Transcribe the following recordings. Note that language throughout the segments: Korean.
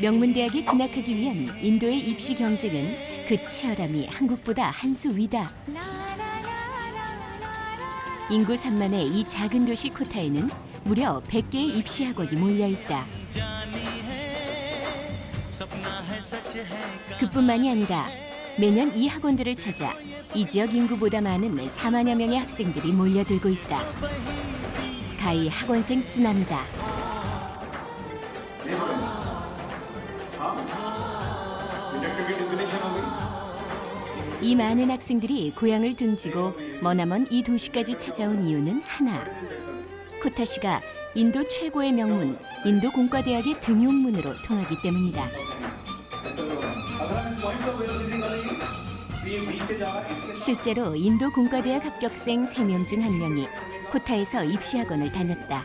명문대학에 진학하기 위한 인도의 입시 경쟁은 그 치열함이 한국보다 한 수 위다. 인구 3만의 이 작은 도시 코타에는 무려 100개의 입시 학원이 몰려 있다. 그뿐만이 아니라 매년 이 학원들을 찾아 이 지역 인구보다 많은 4만여 명의 학생들이 몰려들고 있다. 가히 학원생 쓰나미다. 이 많은 학생들이 고향을 등지고 머나먼 이 도시까지 찾아온 이유는 하나. 코타시가 인도 최고의 명문 인도 공과대학의 등용문으로 통하기 때문이다. 실제로 인도 공과대학 합격생 3명 중한 명이 코타에서 입시학원을 다녔다.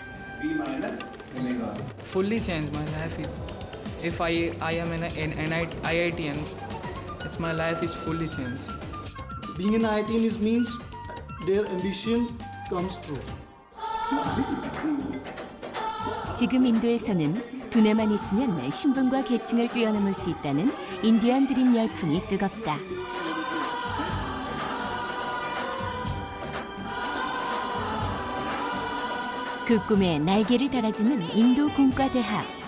If i i am in, a, in NI, iitn it's my life is fully changed being an IITian is means their ambition comes true. 지금 인도에서는 두뇌만 있으면 신분과 계층을 뛰어넘을 수 있다는 인디안 드림 열풍이 뜨겁다. 그 꿈에 날개를 달아주는 인도 공과대학.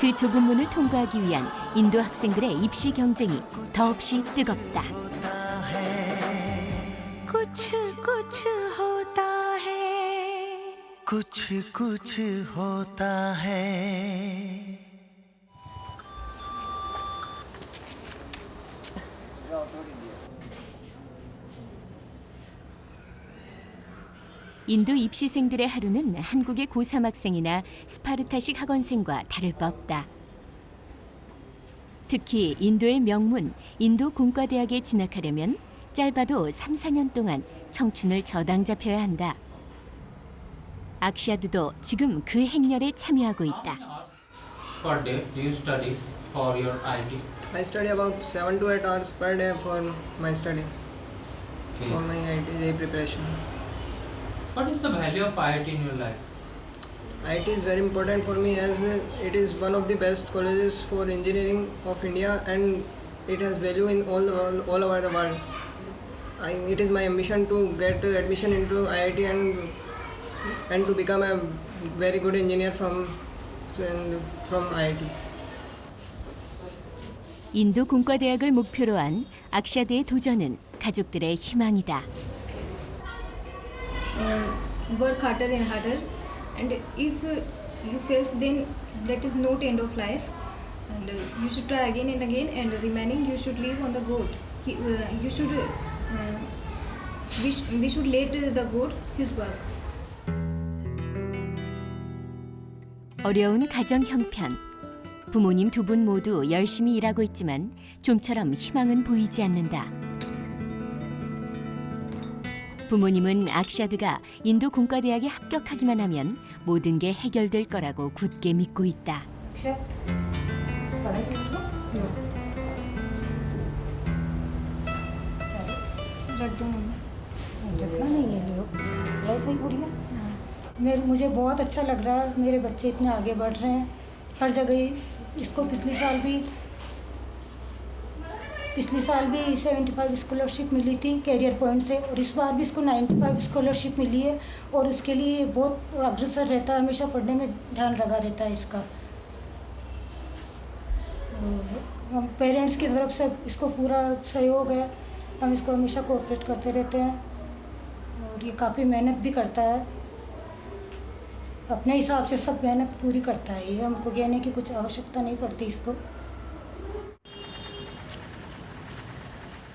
그 좁은 문을 통과하기 위한 인도 학생들의 입시 경쟁이 더없이 뜨겁다. कुछ कुछ होता है कुछ कुछ होता है 인도 입시생들의 하루는 한국의 고3 학생이나 스파르타식 학원생과 다를 바 없다. 특히 인도의 명문 인도 공과대학에 진학하려면 짧아도 3, 4년 동안 청춘을 저당 잡혀야 한다. 악시아드도 지금 그 행렬에 참여하고 있다. per day do you study for your IT? i study about 7 to 8 hours per day for my study Okay. for my IIT preparation What is the value of IIT in your life? IIT is very important for me as uh, it is one of the best colleges for engineering of India and it has value in all all, all over the world. I, it is my ambition to get uh, admission into IIT and and to become a very good engineer from and from IIT. 인도 공과대학을 목표로 한 악시아드의 도전은 가족들의 희망이다. Uh, work harder and harder and if uh, you fail then that is not end of life and uh, you should try again and again and remaining you should live on the goat he, uh, you should uh, we, sh- we should let uh, the goat his work 어려운 가정 형편. 부모님 두 분 모두 열심히 일하고 있지만 좀처럼 희망은 보이지 않는다. 부모님은 악샤드가 인도 공과대학에 합격하기만 하면 모든 게 해결될 거라고 굳게 믿고 있다. रख दो मम्मी रखना नहीं है लोग वैसे ही गुड़िया मेरे मुझे बहुत अच्छा लग रहा है मेरे बच्चे इतने आगे बढ़ रहे हैं हर जगह इसको पिछले साल भी पिछले साल भी सेवेंटी फाइव स्कॉलरशिप मिली थी कैरियर पॉइंट से और इस बार भी इसको नाइन्टी फाइव स्कॉलरशिप मिली है और उसके लिए बहुत अग्रसर रहता है, हमेशा पढ़ने में ध्यान लगा रहता है इसका। हम पेरेंट्स की तरफ़ से इसको पूरा सहयोग है, हम इसको हमेशा कोऑपरेट करते रहते हैं और ये काफ़ी मेहनत भी करता है। अपने हिसाब से सब मेहनत पूरी करता है, ये हमको कहने की कुछ आवश्यकता नहीं पड़ती इसको।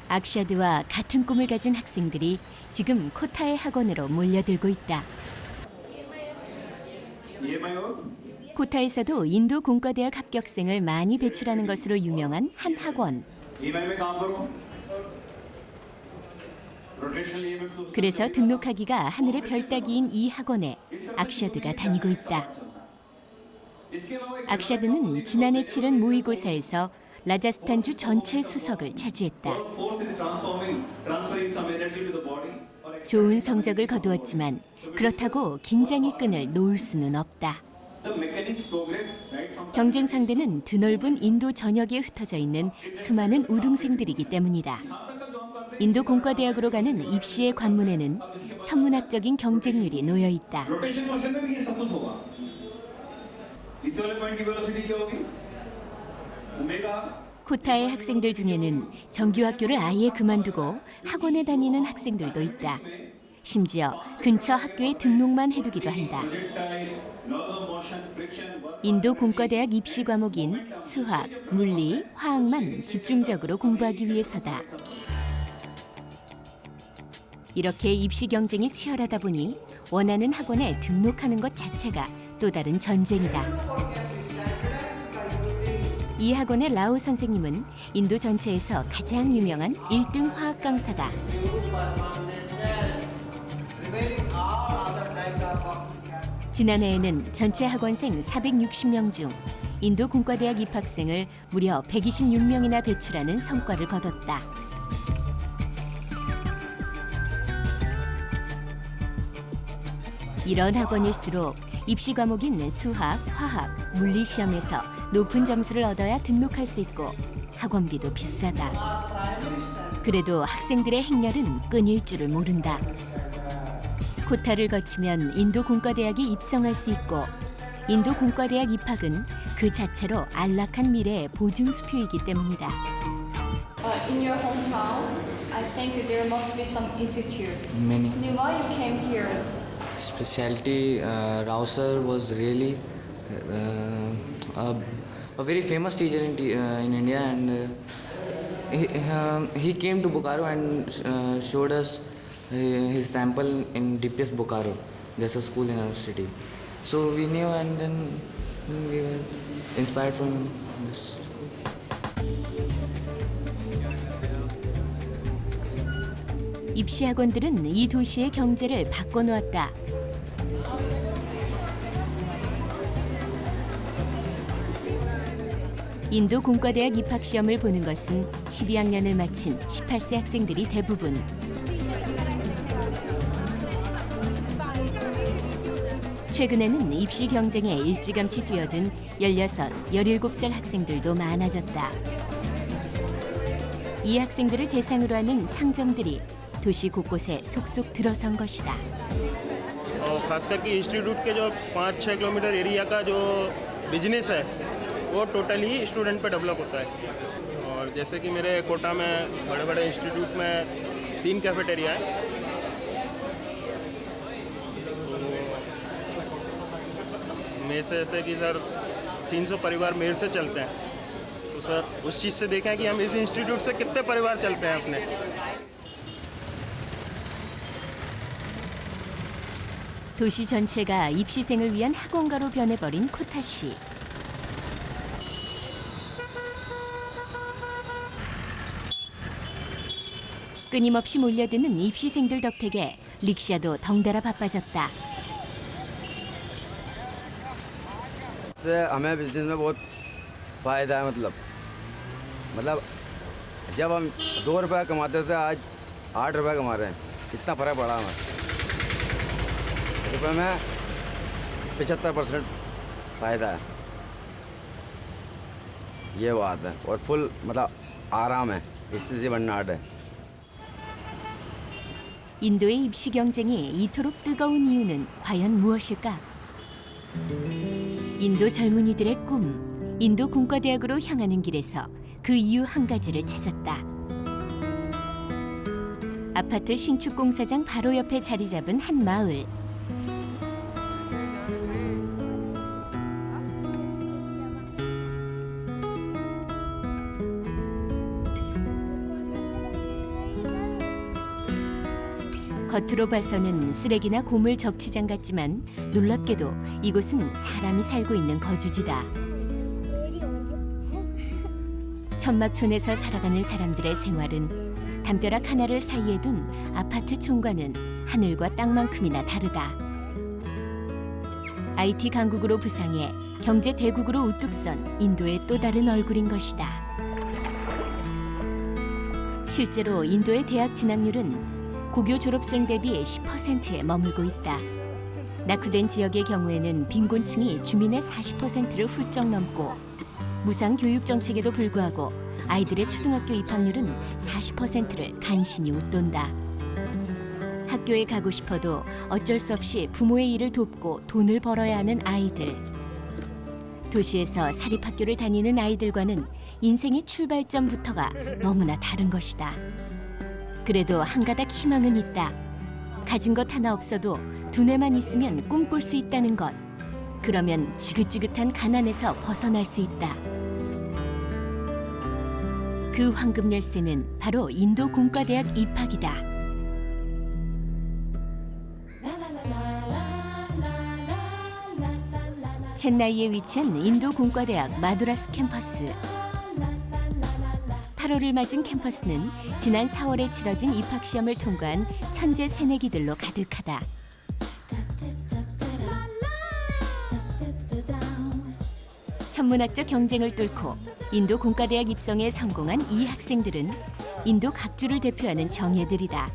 악샤드와 같은 꿈을 가진 학생들이 지금 코타의 학원으로 몰려들고 있다. 코타에서도 인도 공과대학 합격생을 많이 배출하는 것으로 유명한 한 학원. 그래서 등록하기가 하늘의 별 따기인 이 학원에 악샤드가 다니고 있다. 악샤드는 지난해 치른 모의고사에서 라자스탄주 전체 수석을 차지했다. 좋은 성적을 거두었지만 그렇다고 긴장의 끈을 놓을 수는 없다. 경쟁 상대는 드넓은 인도 전역에 흩어져 있는 수많은 우등생들이기 때문이다. 인도 공과대학으로 가는 입시의 관문에는 천문학적인 경쟁률이 놓여 있다. 코타의 학생들 중에는 정규학교를 아예 그만두고 학원에 다니는 학생들도 있다. 심지어 근처 학교에 등록만 해두기도 한다. 인도 공과대학 입시 과목인 수학, 물리, 화학만 집중적으로 공부하기 위해서다. 이렇게 입시 경쟁이 치열하다 보니 원하는 학원에 등록하는 것 자체가 또 다른 전쟁이다. 이 학원의 라오 선생님은 인도 전체에서 가장 유명한 1등 화학 강사다. 지난해에는 전체 학원생 460명 중 인도 공과대학 입학생을 무려 126명이나 배출하는 성과를 거뒀다. 이런 학원일수록 입시 과목인 수학, 화학, 물리 시험에서 높은 점수를 얻어야 등록할 수 있고 학원비도 비싸다. 그래도 학생들의 행렬은 끊일 줄을 모른다. 코타를 거치면 인도 공과대학에 입성할 수 있고 인도 공과대학 입학은 그 자체로 안락한 미래의 보증 수표이기 때문이다. Uh, in your hometown, I think there must be some institute. Many. Then why you came here? Specialty, uh, Rao sir was really uh, a, a very famous teacher in, t- uh, in India and uh, he, um, he came to Bokaro and uh, showed us uh, his sample in DPS Bokaro. There's a school in our city. So we knew and then we were inspired from this. 입시 학원들은 이 도시의 경제를 바꿔놓았다. 인도 공과대학 입학 시험을 보는 것은 12학년을 마친 18세 학생들이 대부분. 최근에는 입시 경쟁에 일찌감치 뛰어든 16, 17살 학생들도 많아졌다. 이 학생들을 대상으로 하는 상점들이 도시 곳곳에 속속 들어선 것이다. और खास करके इंस्टीट्यूट के जो पाँच छः kilometre area का जो बिजनेस है वो टोटली स्टूडेंट पे डेवलप होता है और जैसे कि मेरे कोटा में बड़े बड़े इंस्टीट्यूट में तीन कैफेटेरिया है तो मेरे से ऐसे कि सर 300 परिवार मेरे से चलते हैं तो सर उस चीज़ से देखें कि हम इस इंस्टीट्यूट से कितने परिवार चलते हैं अपने 도시 전체가 입시생을 위한 학원가로 변해버린 코타시. 끊임없이 몰려드는 입시생들 덕택에 릭샤도 덩달아 바빠졌다. से हमें बिजनेस में बहुत फ़ायदा है मतलब मतलब जब हम दो रुपये कमाते थे आज आठ रुपये कमा रहे हैं कितना फ़र्क पड़ा हमें रुपये में पचहत्तर परसेंट फ़ायदा है ये बात है और फुल मतलब आराम है स्थिति से बननाट है 인도의 입시 경쟁이 이토록 뜨거운 이유는 과연 무엇일까? 인도 젊은이들의 꿈, 인도 공과대학으로 향하는 길에서 그 이유 한 가지를 찾았다. 아파트 신축 공사장 바로 옆에 자리 잡은 한 마을. 겉으로 봐서는 쓰레기나 고물 적치장 같지만 놀랍게도 이곳은 사람이 살고 있는 거주지다. 천막촌에서 살아가는 사람들의 생활은 담벼락 하나를 사이에 둔 아파트 촌과는 하늘과 땅만큼이나 다르다. IT 강국으로 부상해 경제 대국으로 우뚝 선 인도의 또 다른 얼굴인 것이다. 실제로 인도의 대학 진학률은 고교 졸업생 대비 10%에 머물고 있다. 낙후된 지역의 경우에는 빈곤층이 주민의 40%를 훌쩍 넘고 무상 교육 정책에도 불구하고 아이들의 초등학교 입학률은 40%를 간신히 웃돈다. 학교에 가고 싶어도 어쩔 수 없이 부모의 일을 돕고 돈을 벌어야 하는 아이들. 도시에서 사립학교를 다니는 아이들과는 인생의 출발점부터가 너무나 다른 것이다. 그래도 한 가닥 희망은 있다. 가진 것 하나 없어도 두뇌만 있으면 꿈꿀 수 있다는 것. 그러면 지긋지긋한 가난에서 벗어날 수 있다. 그 황금 열쇠는 바로 인도 공과대학 입학이다. 첸나이에 위치한 인도 공과대학 마두라스 캠퍼스. 8월을 맞은 캠퍼스는 지난 4월에 치러진 입학 시험을 통과한 천재 새내기들로 가득하다. 천문학적 경쟁을 뚫고 인도 공과대학 입성에 성공한 이 학생들은 인도 각주를 대표하는 정예들이다.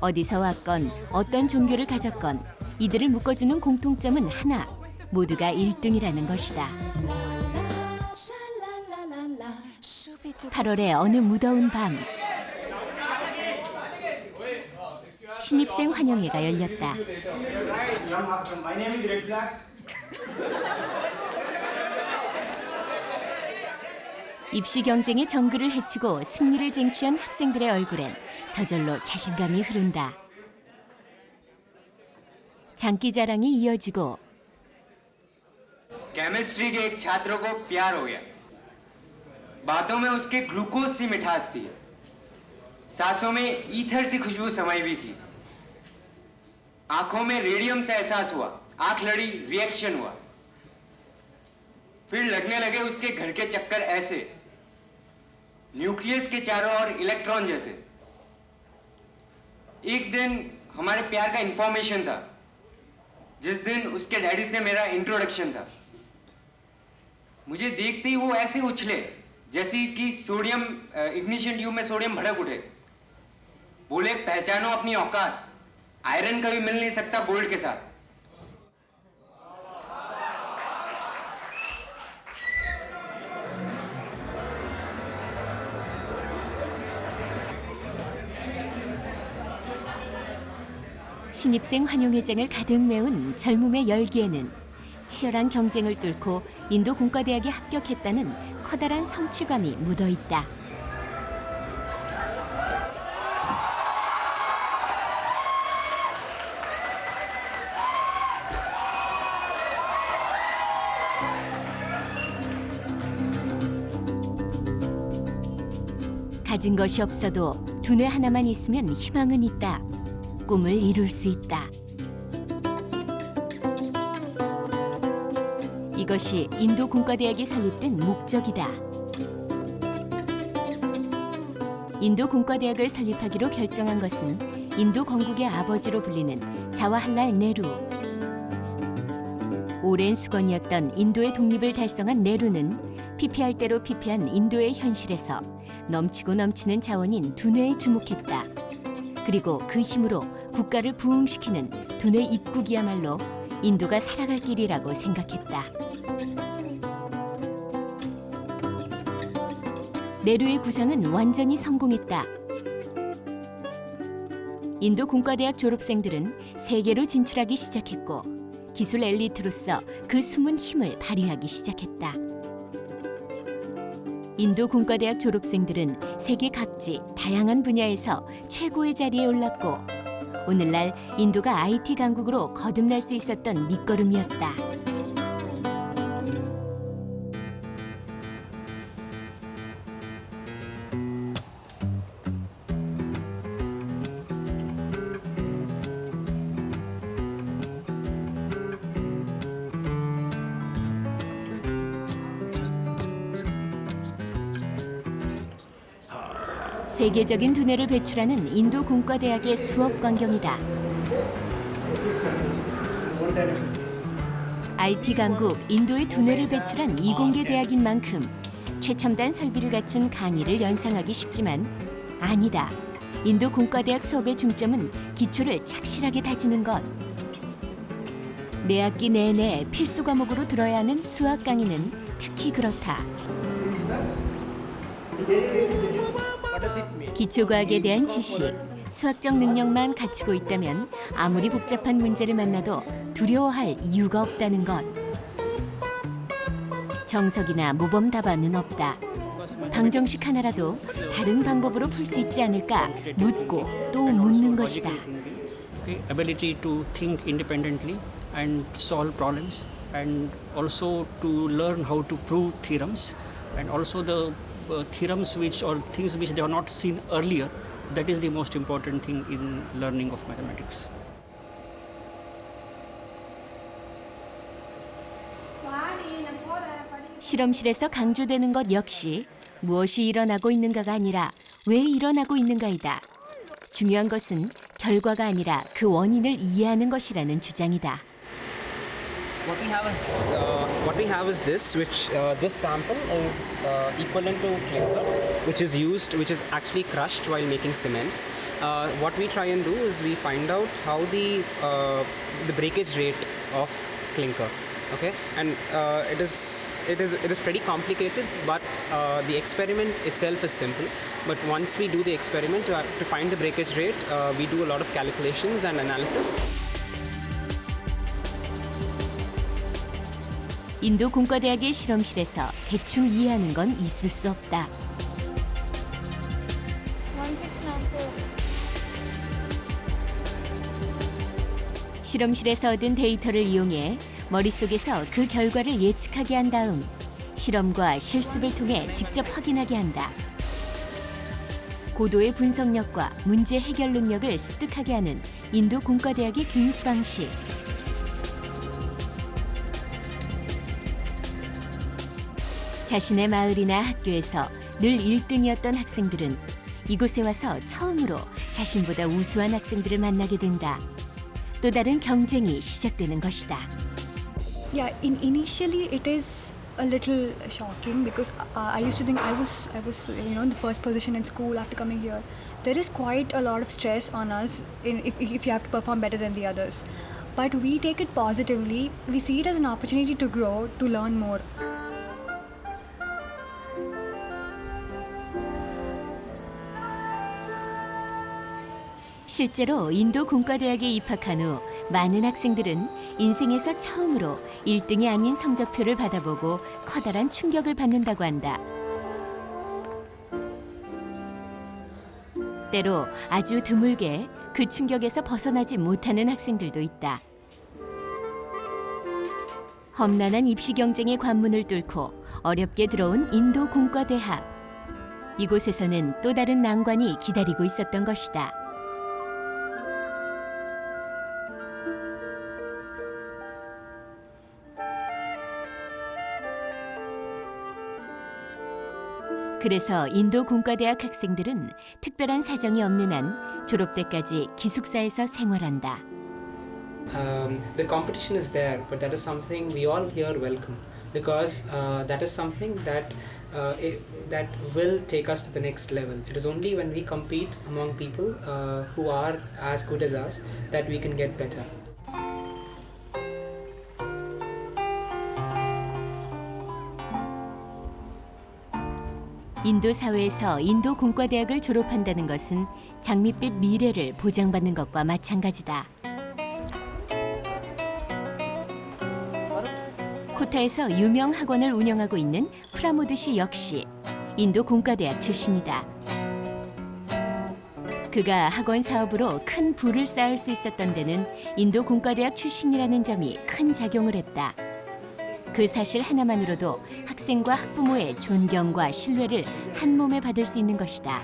어디서 왔건 어떤 종교를 가졌건 이들을 묶어주는 공통점은 하나, 모두가 1등이라는 것이다. 8월의 어느 무더운 밤 신입생 환영회가 열렸다. 입시 경쟁의 정글을 헤치고 승리를 쟁취한 학생들의 얼굴엔 저절로 자신감이 흐른다. 장기 자랑이 이어지고 केमिस्ट्री के एक छात्र को प्यार हो गया बातों में उसके ग्लूकोज सी मिठास थी। सांसों में ईथर सी खुशबू समाई हुई थी। आँखों में रेडियम से एहसास हुआ। आँख लड़ी, रिएक्शन हुआ। फिर लगने लगे उसके घर के चक्कर ऐसे। न्यूक्लियस के चारों ओर इलेक्ट्रॉन जैसे। एक दिन हमारे प्यार का इंफॉर्मेशन था। जिस दिन उसके डैडी से मेरा इंट्रोडक्शन था। मुझे देखते ही वो ऐसे उछले। जैसे कि सोडियम इग्निशन ट्यूब में सोडियम भड़क उठे बोले पहचानो अपनी औकात आयरन कभी मिल नहीं सकता गोल्ड के साथ 신입생 환영회장을 가득 메운 젊음의 열기에는 치열한 경쟁을 뚫고 인도 공과대학에 합격했다는 커다란 성취감이 묻어 있다. 가진 것이 없어도 두뇌 하나만 있으면 희망은 있다. 꿈을 이룰 수 있다. 이것이 인도 공과대학이 설립된 목적이다. 인도 공과대학을 설립하기로 결정한 것은 인도 건국의 아버지로 불리는 자와할랄 네루. 오랜 수건이었던 인도의 독립을 달성한 네루는 피폐할 대로 피폐한 인도의 현실에서 넘치고 넘치는 자원인 두뇌에 주목했다. 그리고 그 힘으로 국가를 부흥시키는 두뇌 입국이야말로 인도가 살아갈 길이라고 생각했다. 네루의 구상은 완전히 성공했다. 인도 공과대학 졸업생들은 세계로 진출하기 시작했고 기술 엘리트로서 그 숨은 힘을 발휘하기 시작했다. 인도 공과대학 졸업생들은 세계 각지 다양한 분야에서 최고의 자리에 올랐고 오늘날 인도가 IT 강국으로 거듭날 수 있었던 밑거름이었다. 세계적인 두뇌를 배출하는 인도 공과대학의 수업 광경이다. IT 강국 인도의 두뇌를 배출한 이공계 대학인 만큼 최첨단 설비를 갖춘 강의를 연상하기 쉽지만 아니다. 인도 공과대학 수업의 중점은 기초를 착실하게 다지는 것. 내 학기 내내 필수 과목으로 들어야 하는 수학 강의는 특히 그렇다. 기초과학에 대한 지식, 수학적 능력만 갖추고 있다면 아무리 복잡한 문제를 만나도 두려워할 이유가 없다는 것. 정석이나 모범 답안은 없다. 방정식 하나라도 다른 방법으로 풀 수 있지 않을까 묻고 또 묻는 것이다. ability to think independently and solve problems and also to learn how to prove theorems and also the uh, theorems which or things which they have not seen earlier that is the most important thing in learning of mathematics 실험실에서 강조되는 것 역시 무엇이 일어나고 있는가가 아니라 왜 일어나고 있는가이다. 중요한 것은 결과가 아니라 그 원인을 이해하는 것이라는 주장이다. What we have is uh, what we have is this, which uh, this sample is uh, equivalent to clinker, which is used, which is actually crushed while making cement. Uh, what we try and do is we find out how the uh, the breakage rate of clinker. Okay, and uh, it is it is it is pretty complicated, but the experiment itself is simple. But once we do the experiment to, to find the breakage rate, we do a lot of calculations and analysis. 인도 공과대학의 실험실에서 대충 이해하는 건 있을 수 없다. 실험실에서 얻은 데이터를 이용해 머릿속에서 그 결과를 예측하게 한 다음 실험과 실습을 통해 직접 확인하게 한다. 고도의 분석력과 문제 해결 능력을 습득하게 하는 인도 공과대학의 교육 방식. 자신의 마을이나 학교에서 늘 1등이었던 학생들은 이곳에 와서 처음으로 자신보다 우수한 학생들을 만나게 된다. 또 다른 경쟁이 시작되는 것이다. Yeah, in initially it is a little shocking because uh, I used to think I was I was you know in the first position in school after coming here. There is quite a lot of stress on us in if if you have to perform better than the others. But we take it positively. We see it as an opportunity to grow, to learn more. 실제로 인도 공과대학에 입학한 후 많은 학생들은 인생에서 처음으로 1등이 아닌 성적표를 받아보고 커다란 충격을 받는다고 한다. 때로 아주 드물게 그 충격에서 벗어나지 못하는 학생들도 있다. 험난한 입시 경쟁의 관문을 뚫고 어렵게 들어온 인도 공과대학. 이곳에서는 또 다른 난관이 기다리고 있었던 것이다. 그래서 인도 공과대학 학생들은 특별한 사정이 없는 한 졸업 때까지 기숙사에서 생활한다. um, the competition is there, but that is something we all here welcome because uh, that is something that uh, it, that will take us to the next level. It is only when we compete among people uh, who are as good as us that we can get better. 인도 사회에서 인도 공과대학을 졸업한다는 것은 장밋빛 미래를 보장받는 것과 마찬가지다. 코타에서 유명 학원을 운영하고 있는 프라모드 씨 역시 인도 공과대학 출신이다. 그가 학원 사업으로 큰 부를 쌓을 수 있었던 데는 인도 공과대학 출신이라는 점이 큰 작용을 했다. 그 사실 하나만으로도 학생과 학부모의 존경과 신뢰를 한 몸에 받을 수 있는 것이다.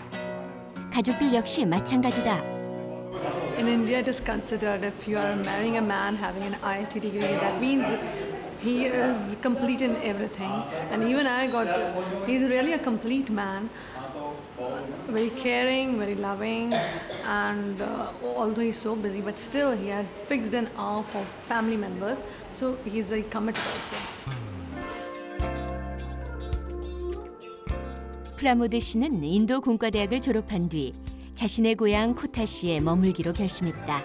가족들 역시 마찬가지다. In India, it is considered if you are marrying a man having an IIT degree, that means he is complete in everything. And even I got, he's really a complete man. Very caring, very loving, and uh, although he's so busy, but still he had fixed an hour for family members, so he's very committed also. 프라모드 씨는 인도 공과대학을 졸업한 뒤 자신의 고향 코타시에 머물기로 결심했다.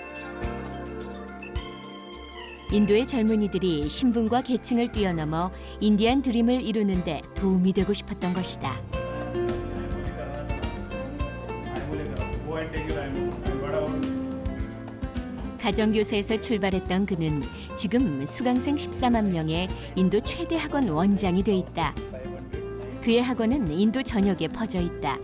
인도의 젊은이들이 신분과 계층을 뛰어넘어 인디안 드림을 이루는데 도움이 되고 싶었던 것이다. 가정교사에서 출발했던 그는 지금 수강생 14만 명의 인도 최대 학원 원장이 돼 있다. 그의 학원은 인도 전역에 퍼져 있다.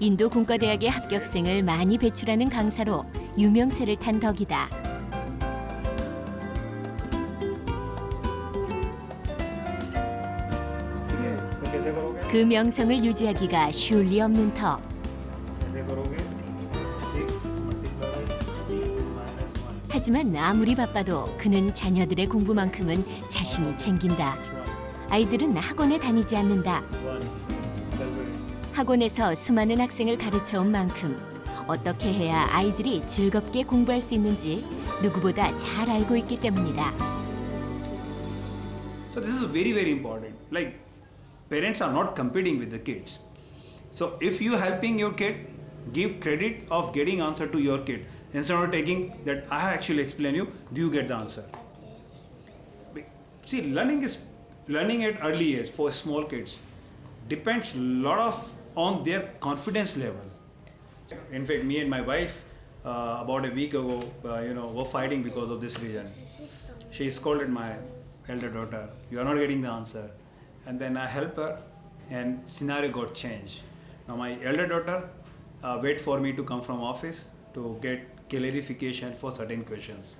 인도 공과대학의 합격생을 많이 배출하는 강사로 유명세를 탄 덕이다. 그 명성을 유지하기가 쉬울 리 없는 터. 하지만 아무리 바빠도 그는 자녀들의 공부만큼은 자신이 챙긴다. 아이들은 학원에 다니지 않는다. 학원에서 수많은 학생을 가르쳐 온 만큼 어떻게 해야 아이들이 즐겁게 공부할 수 있는지 누구보다 잘 알고 있기 때문이다. So this is very very important. Like parents are not competing with the kids. So if you helping your kid, give credit of getting answer to your kid instead of taking that I actually explain you, do you get the answer? See, learning is learning at early age for small kids depends a lot of on their confidence level. In fact, me and my wife uh, about a week ago, uh, you know, were fighting because of this reason. She scolded my elder daughter, "You are not getting the answer," and then I helped her, and scenario got changed. Now my elder daughter uh, wait for me to come from office to get clarification for certain questions.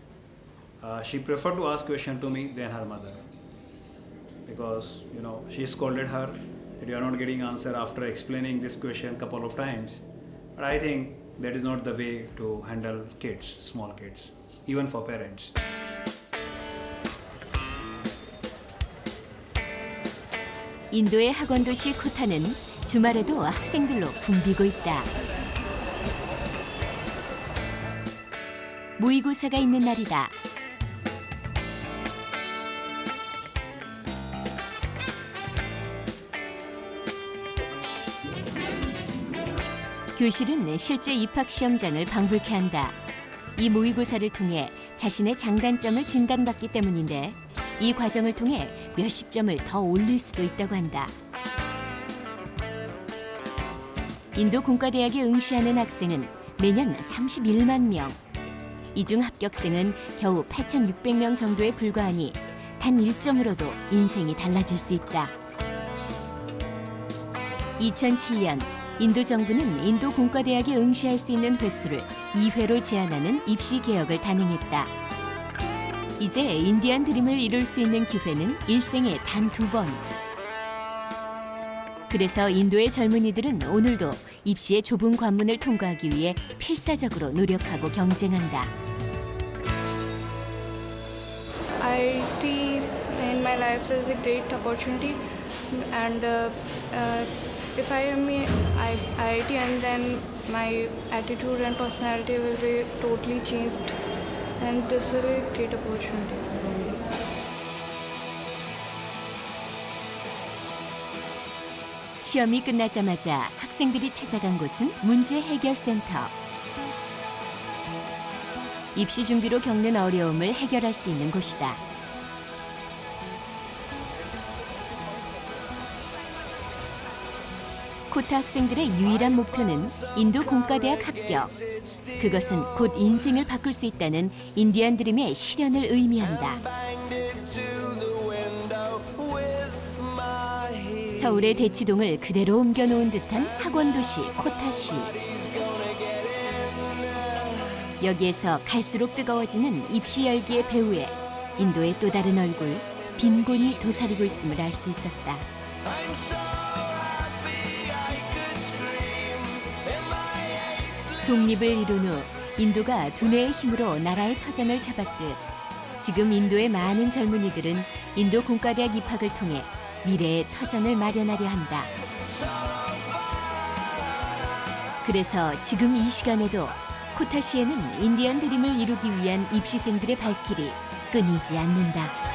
Uh, she preferred to ask question to me than her mother because you know she scolded her that you are not getting answer after explaining this question couple of times but i think that is not the way to handle kids small kids even for parents 인도의 학원 도시 코타는 주말에도 학생들로 붐비고 있다. 모의고사가 있는 날이다. 교실은 실제 입학 시험장을 방불케 한다. 이 모의고사를 통해 자신의 장단점을 진단받기 때문인데 이 과정을 통해 몇십 점을 더 올릴 수도 있다고 한다. 인도 공과대학에 응시하는 학생은 매년 31만 명. 이 중 합격생은 겨우 8,600명 정도에 불과하니 단 1점으로도 인생이 달라질 수 있다. 2007년 인도 정부는 인도 공과대학에 응시할 수 있는 횟수를 2회로 제한하는 입시 개혁을 단행했다. 이제 인디안 드림을 이룰 수 있는 기회는 일생에 단 두 번. 그래서 인도의 젊은이들은 오늘도 입시의 좁은 관문을 통과하기 위해 필사적으로 노력하고 경쟁한다. IT in my life is a great opportunity, and uh, uh, if I am in I- IIT, and then my attitude and personality will be totally changed, and this is a great opportunity for me. 시험이 끝나자마자 학생들이 찾아간 곳은 문제 해결 센터. 입시 준비로 겪는 어려움을 해결할 수 있는 곳이다. 코타 학생들의 유일한 목표는 인도 공과대학 합격. 그것은 곧 인생을 바꿀 수 있다는 인디안 드림의 실현을 의미한다. 서울의 대치동을 그대로 옮겨놓은 듯한 학원 도시 코타시. 여기에서 갈수록 뜨거워지는 입시 열기의 배후에 인도의 또 다른 얼굴 빈곤이 도사리고 있음을 알 수 있었다. 독립을 이룬 후 인도가 두뇌의 힘으로 나라의 터전을 잡았듯 지금 인도의 많은 젊은이들은 인도 공과대학 입학을 통해 미래의 터전을 마련하려 한다. 그래서 지금 이 시간에도 코타시에는 인디언 드림을 이루기 위한 입시생들의 발길이 끊이지 않는다.